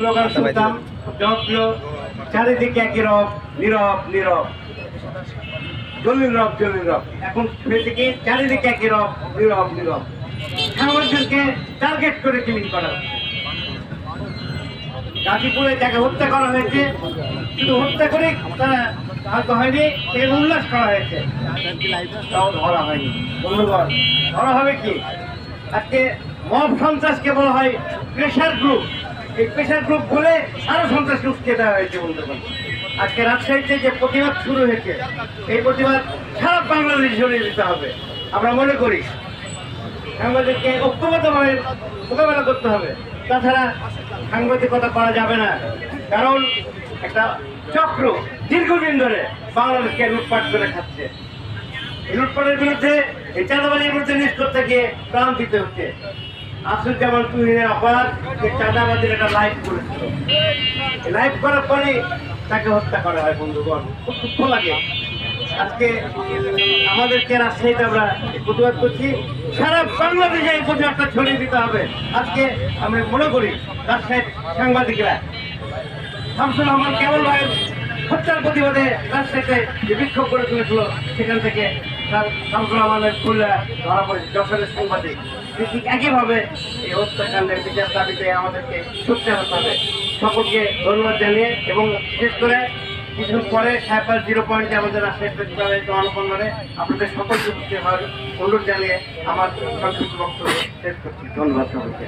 Slogan শুনতাম জনপ্রিয়, চারিদিকে একই রব, নীরব নীরব। জলিল রব জলিল রব। এখন হয়েছে কি, চারিদিকে একই রব, নীরব নীরব। সাংবাদিকদেরকে টার্গেট করে কিলিং করা গাজীপুরে যাকে হত্যা করা হয়েছে, শুধু হত্যা করে তারা হয়তো হয়নি সেখানে উল্লাস করা হয়েছে। ধরা হয়নি। বন্ধুগণ, ধরা হবে কি? আজকে মব সন্ত্রাসকে বলা হয় প্রেশার গ্রুপ এই প্রেশার গ্রুপ বলে আরও সন্ত্রাসকে উস্কে দেওয়া হয়েছে বন্ধুগণ আজকে রাজশাহীতে যে প্রতিবাদ শুরু হয়েছে, এই প্রতিবাদ সারা বাংলাদেশ জড়িয়ে দিতে হবে। আমরা মনে করি সাংবাদিককে ঐক্যবদ্ধভাবে মোকাবেলা করতে হবে। তাছাড়া সাংবাদিকতা করা যাবে না। কারণ একটা চক্র দীর্ঘদিন ধরে বাংলাদেশকে লুটপাট করে খাচ্ছে। লুটপাটের বিরুদ্ধে, এই চাঁদাবাজির বিরুদ্ধে নিষ্কর থেকে প্রাণ দিতে হচ্ছে। আসুল যেমন তুহিনের অপরাধ, যে চাঁদাবাজির একটা লাইভ করেছিল। লাইভ করার পরে তাকে হত্যা করা হয়, বন্ধুগণ। খুব দুঃখ লাগে। আজকে আমাদেরকে রাজশাহীতে আমরা প্রতিবাদ করছি। সারা বাংলাদেশে এই প্রতিবাদটা ছড়িয়ে দিতে হবে। আজকে আমরা মনে করি, রাজশাহীর সাংবাদিকরা, শামসুর রহমান কেবল ভাইয়ের হত্যার প্রতিবাদে রাজশাহীতে যে বিক্ষোভ করে তুলেছিল, সেখান থেকে একইভাবে এই হত্যাকাণ্ডের বিচার দাবিতে আমাদেরকে সকলকে ধন্যবাদ জানিয়ে এবং বিশেষ করে কিছুক্ষণ পরে সাইপার জিরো পয়েন্টে আমাদের রাজশাহী প্রেসক্লাবে জনপন্দরে আপনাদের সকলকে উপস্থিত হওয়ার অনুরোধ জানিয়ে আমার সংক্ষিপ্ত বক্তব্য শেষ করছি। ধন্যবাদ সকলকে।